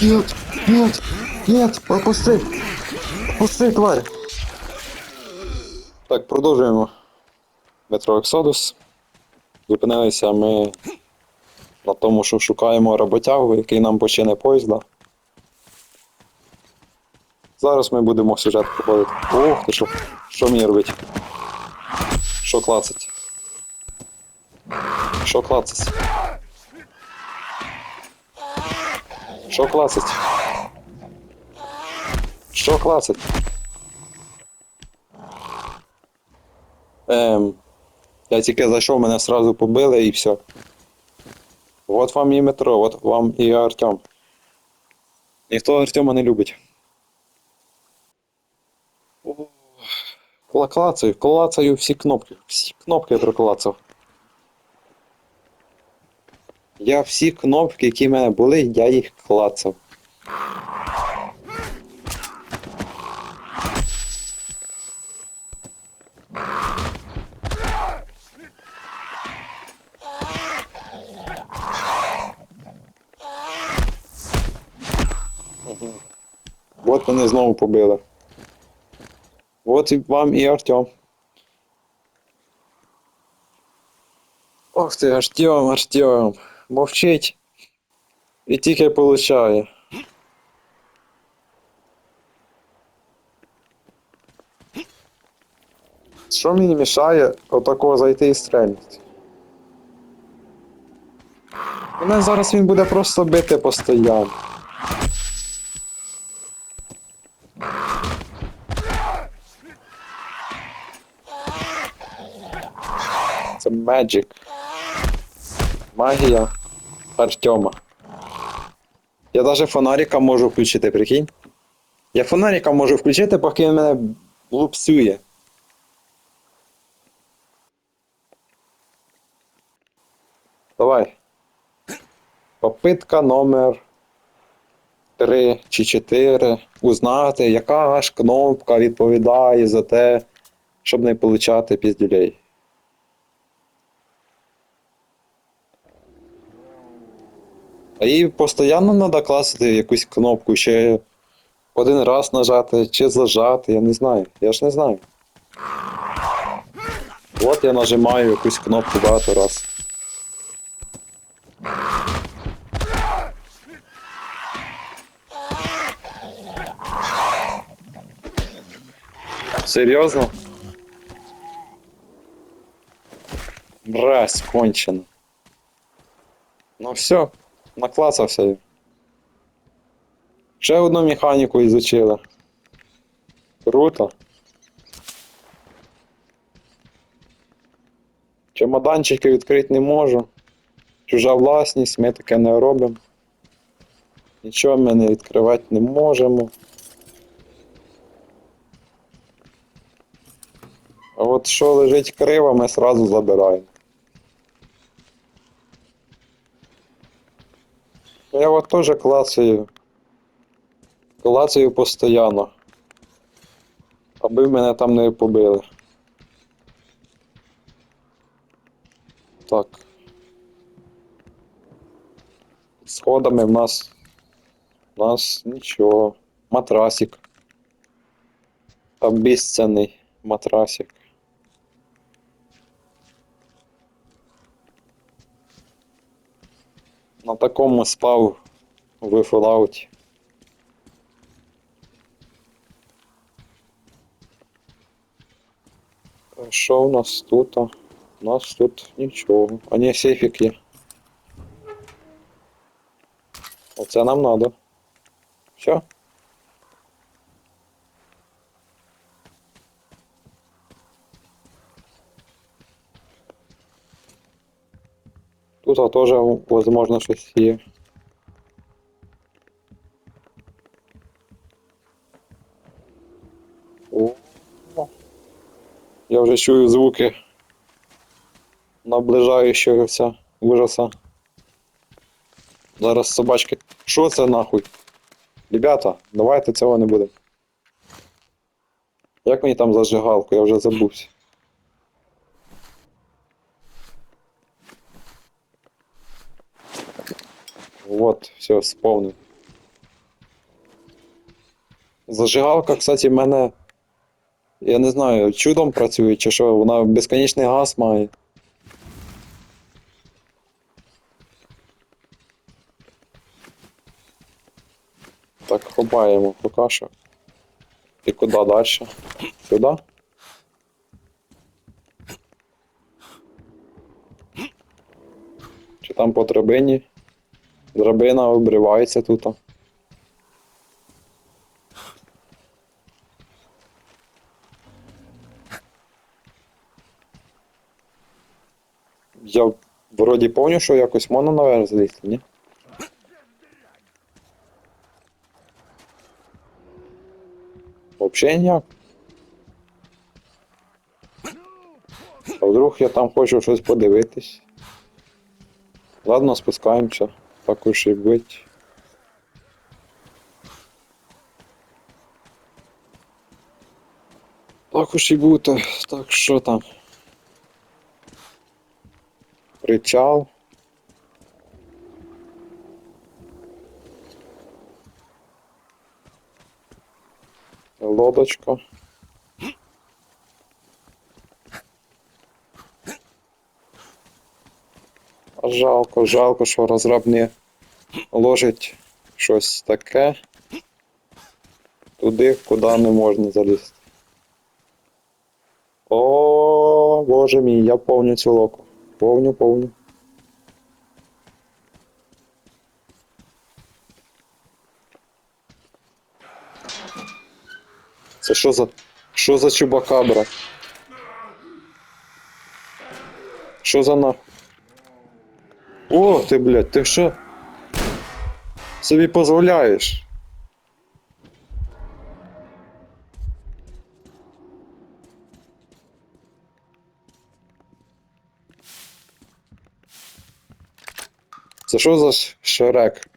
Нет, нет, нет, пропусти. Пропусти, тварь. Так, продовжуємо. Метро Ексодус. Зупинилися ми на тому, що шукаємо роботягу, який нам почине поїзда. Зараз ми будемо сюжет проходити. Ох ти що, що мені робить? Що клацать? Що клацать? Що клацать? Що клацать? Ем, я тільки зайшов, мене сразу побили і все. Вот вам і метро, от вам і Артем. Ніхто Артема не любить. Клацаю, клацаю всі кнопки. Всі кнопки проклацав. Я всі кнопки, які в мене були, я їх клацав. От мене знову побили. От вам і Артем. Ох ти, Артем, Артем. Мовчить. І тільки получає. Що мені мішає отакого зайти і стрельнути? Мене зараз він буде просто бити постійно. Це Magic. Магія Артема. Я навіть фонарика можу включити, прикинь. Я фонарика можу включити, поки він мене лупсює. Давай. Попитка номер 3 чи 4. Узнати, яка ж кнопка відповідає за те, щоб не получати піздюлей. А їй постійно треба класити якусь кнопку, ще один раз нажати, чи зажати, я не знаю. Я ж не знаю. От я нажимаю якусь кнопку багато раз. Серйозно? Мразь кончена. Ну все, наклацався. Ще одну механіку ізучили. Круто. Чемоданчики відкрити не можу. Чужа власність, ми таке не робимо. Нічого ми не відкривати не можемо. А от що лежить криво, ми сразу забираємо. Я от теж клацаю. Клацаю постійно. Аби мене там не побили. Так. Сходами в нас. У нас нічого. Матрасик. Обіцяний матрасик. На такому спав в Fallout. Що у нас тут? У нас тут нічого. А не сейфік є. Оце нам надо. Все. Тут тоже, возможно, щось є. О, я вже чую звуки наближаючогося ужаса. Зараз собачки. Що це нахуй? Ребята, давайте цього не будемо. Як мені там зажигалку? Я вже забувся. Вот, все, вспомнил. Зажигалка, кстати, в мене. Я не знаю, чудом працює чи що, вона безконечний газ має. Так, ховаємо поки. І куди далі? Сюди? Чи там по драбині? Драбина обривається тут. Я вроді пам'ятаю, що якось можна наверх злізти, ні? Вообще ніяк. А вдруг я там хочу щось подивитись. Ладно, спускаємося. Так уж і бить. Так уж і бути. Так що там? Причал. Лодочка. Жалко, жалко, що розраб не ложить щось таке туди, куди не можна залізти. О, боже мій, я повню цю локу. Повню, повню. Це що за. Що за чубакабра? Що за нахуй? О, ти, блядь, ти що? Собі дозволяєш? Це що за ш- шрек?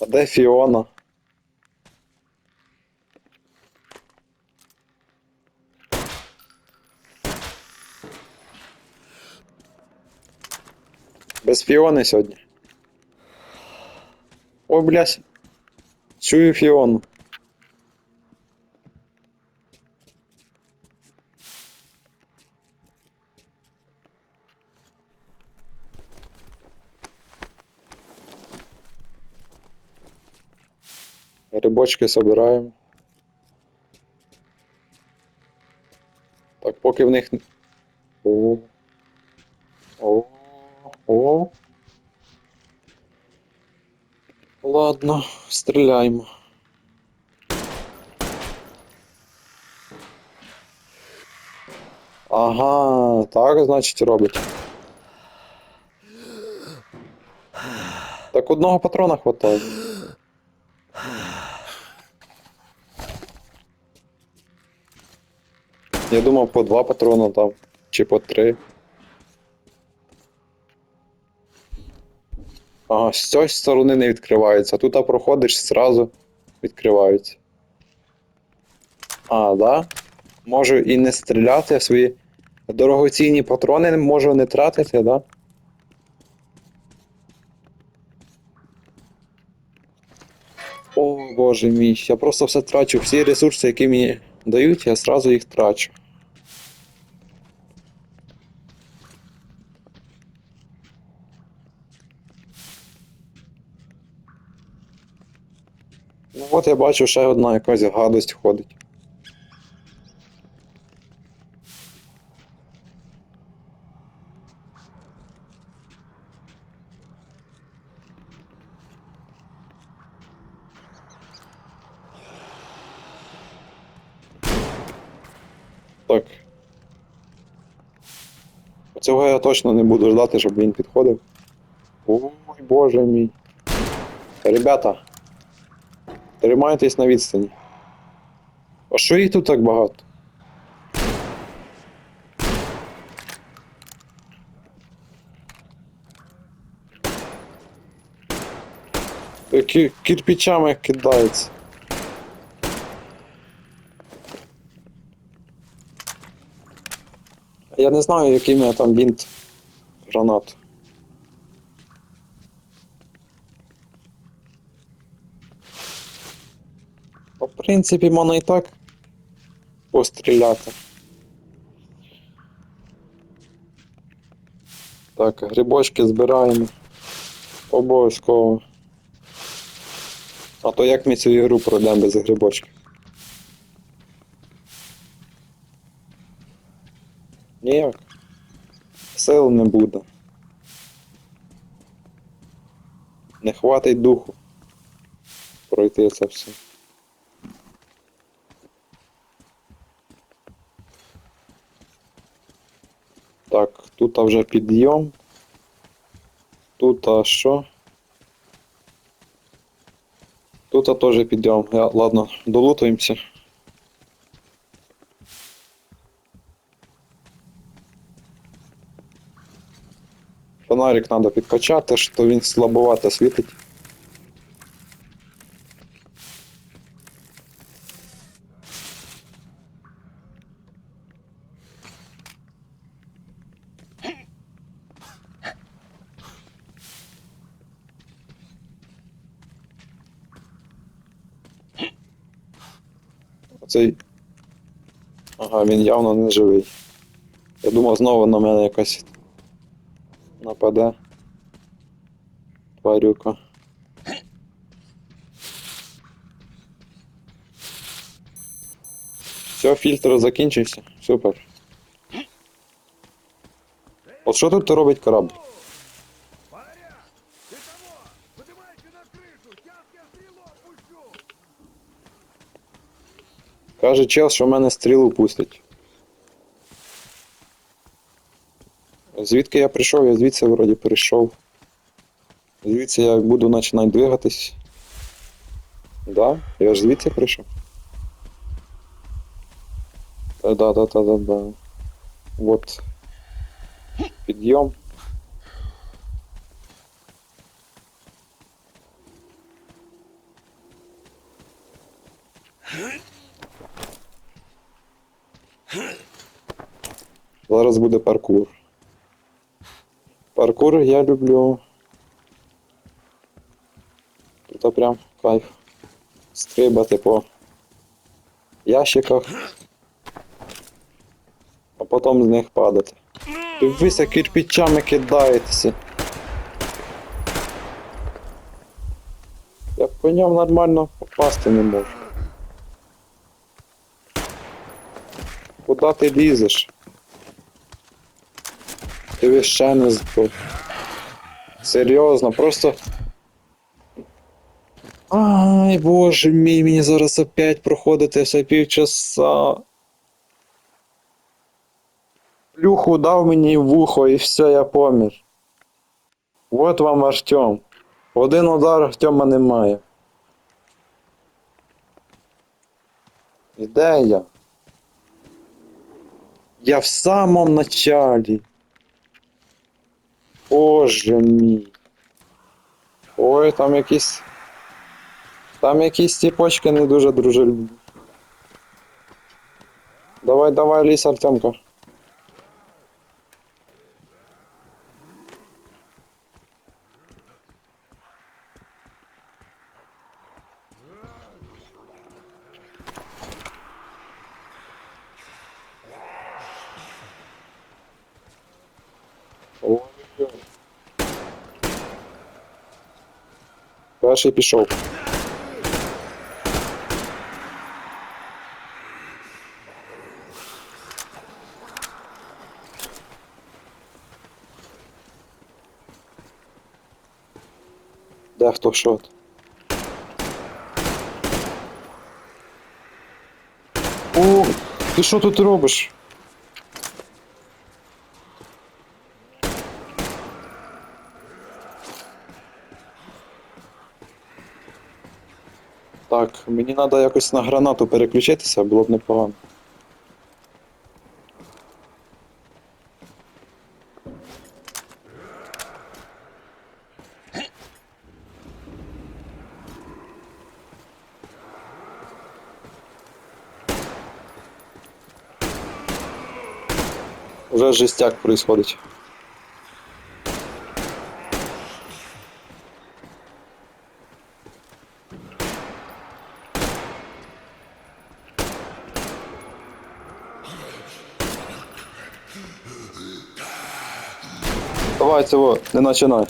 А де Фіона? Без Фіони сьогодні. Ой, блядь. Чую Фіону. Рибочки собираємо. Так, поки в них. О. О. Ладно, стріляємо. Ага, так, значить, робить. Так одного патрона хватає. Я думав по два патрона там, чи по три. Ага, з цієї сторони не відкривається. Тут проходиш зразу відкривається. А, да? Можу і не стріляти, свої дорогоцінні патрони можу не тратити, да? О, боже мій, я просто все трачу. Всі ресурси, які мені дають, я зразу їх трачу. От я бачу, ще одна якась гадость ходить. Цього я точно не буду ждати, щоб він підходив. Ой, боже мій. Ребята, тримайтесь на відстані. А що їх тут так багато? Які кирпичами кидаються. Я не знаю, який в мене там бінт гранат. В принципі, можна і так постріляти. Так, грибочки збираємо. Обов'язково. А то як ми цю ігру пройдемо без грибочків? Ніяк. Сил не буде. Не хватить духу пройти це все. Так, тут вже підйом. Тут а що? Тут а теж підйом. Я, ладно, долутуємося. Фонарик треба підкачати, що він слабовато світить. Оцей. Ага, він явно не живий. Я думав, знову на мене якась нападе. Тварюка. Все, фільтр закінчився. Супер. От що тут робить корабль? Каже чел, що в мене стрілу пустить. Звідки я прийшов? Я звідси вроді прийшов. Звідси я буду починати двигатись. Да? Я ж звідси прийшов. Та да, да, да, да, да. Вот. Підйом. Зараз буде паркур. Паркур я люблю. Тут прям кайф. Стрибати по ящиках, а потім з них падати. Дивися, кирпичами кидається. Я по ньому нормально попасти не можу. Куда ти лізеш? Ти ще не здох. Серйозно, просто. Ай, боже мій, мені зараз опять проходити все півчаса. Плюху дав мені в вухо і все, я помір. Вот вам Артем. Один удар Артема немає. І я? Я в самому началі. Боже мій. Ой, там якісь. Там якісь тіпочки не дуже дружелюбні. Давай, давай, лізь, Артемка. Перший пішов. Де хто шот? О, ти що тут робиш? Мені треба якось на гранату переключитися, було б непогано. Уже жестяк происходит. Давай цього, не починай.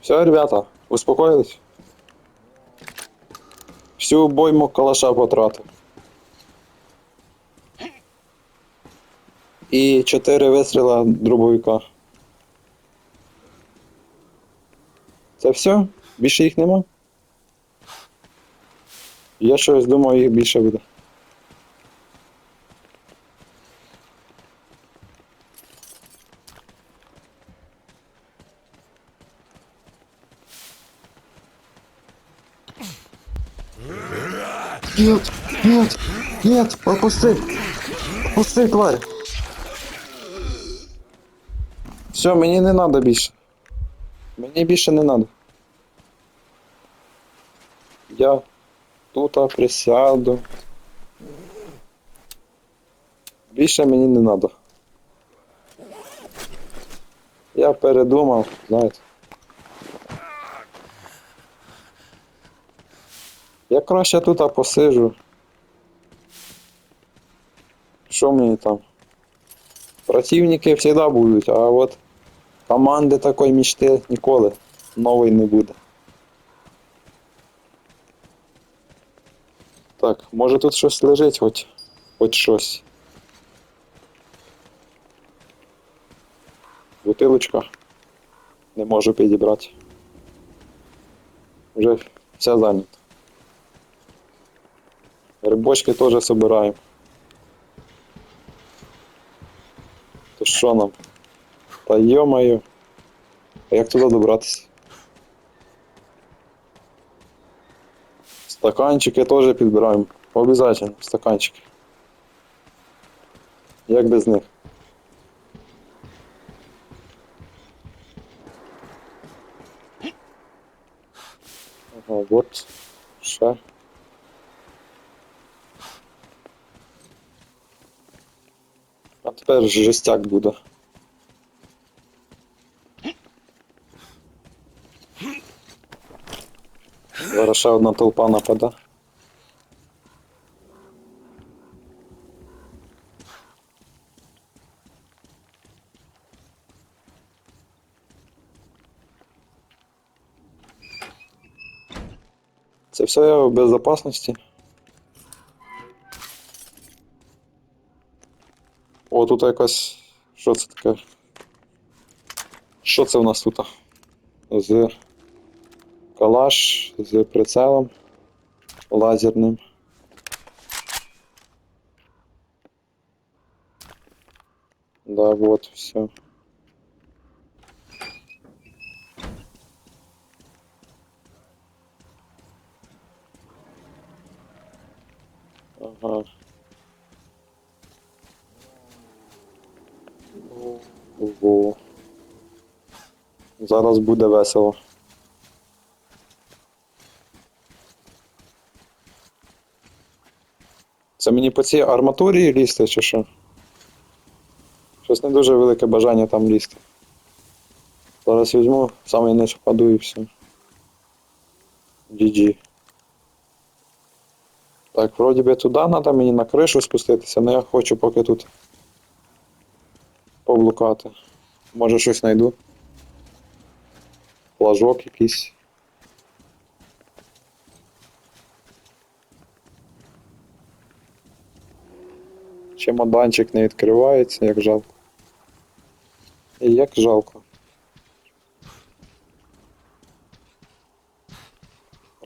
Все, ребята, успокоились? Всю бойму калаша потратив. І 4 вистріла дробовика. Це все? Більше їх нема? Я щось думав, їх більше буде. Нет, попусти. Попусти, тварь. Все, мені не надо більше. Мені більше не надо. Я тут присяду. Більше мені не надо. Я передумав, знаєте. Я краще тут посижу. Що мені там? Противники завжди будуть, а от команди такої мечти ніколи нової не буде. Так, може тут щось лежить, хоч, хоч щось. Бутилочка. Не можу підібрати. Вже все зайнято. Рибочки теж собираємо. То що нам? Та йо-моє. А як туди добратися? Стаканчики теж підбираємо. Обязательно, стаканчики. Як без них? Ага, от. Ще. А тепер жестяк буде. Зараз ще одна толпа нападе. Це все я в безопасності. О, тут якась. Що це таке? Що це у нас тут? З калаш з прицелом лазерним. Да, вот все. Ага. Ого. Зараз буде весело. Це мені по цій арматурі лізти чи що? Щось не дуже велике бажання там лізти. Зараз візьму, саме не впаду і все. GG. Так, вроді би туди треба мені на кришу спуститися, але я хочу поки тут поблукати. Може щось знайду. Флажок якийсь. Чемоданчик не відкривається, як жалко. І як жалко.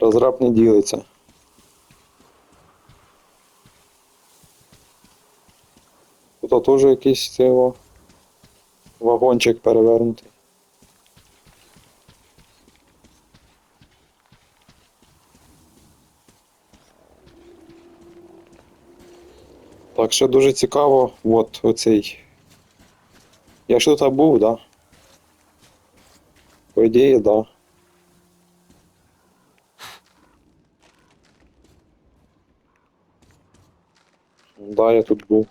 Розраб не ділиться. Тут теж якийсь цього вагончик перевернутий. Так, ще дуже цікаво, от оцей. Я ж тут був, да? По ідеї, да. Да, я тут був.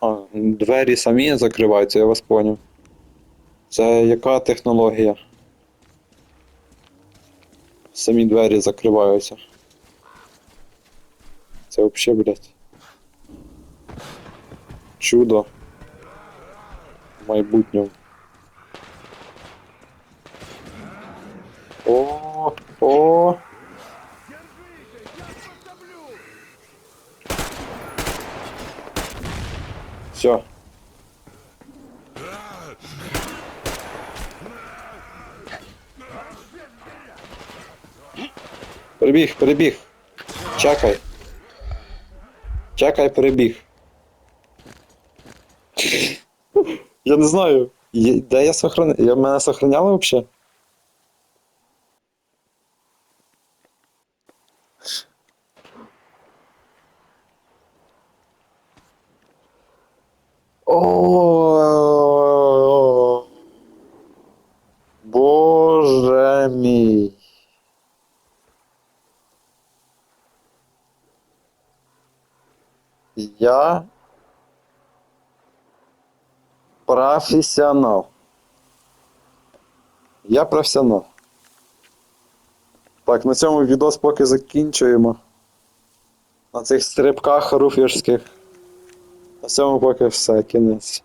А, двері самі закриваються, я вас поняв. Це яка технологія? Самі двері закриваються. Це вообще, блядь. Чудо. В майбутньому. О, о, все. Перебіг, перебіг. Чекай. Чекай, перебіг. Я не знаю. Де я сохраняю? Я мене сохраняли взагалі? О, Боже мій. Я професіонал. Я професіонал. Так, на цьому відос поки закінчуємо. На цих стрибках руфірських. На цьому поки все, кінець.